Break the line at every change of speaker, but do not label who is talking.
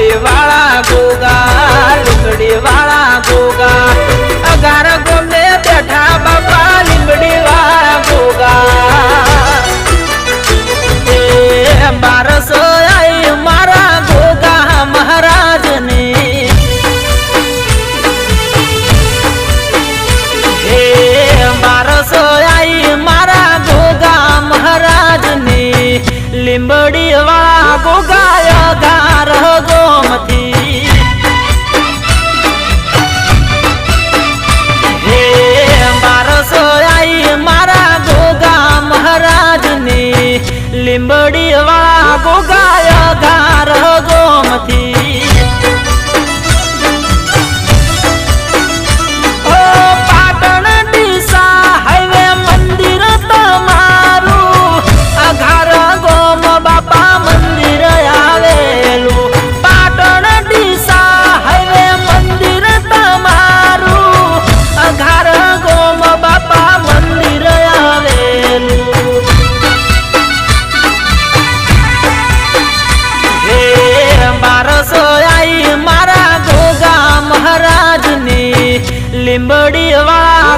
Yeah. limbered Limbdi વાળા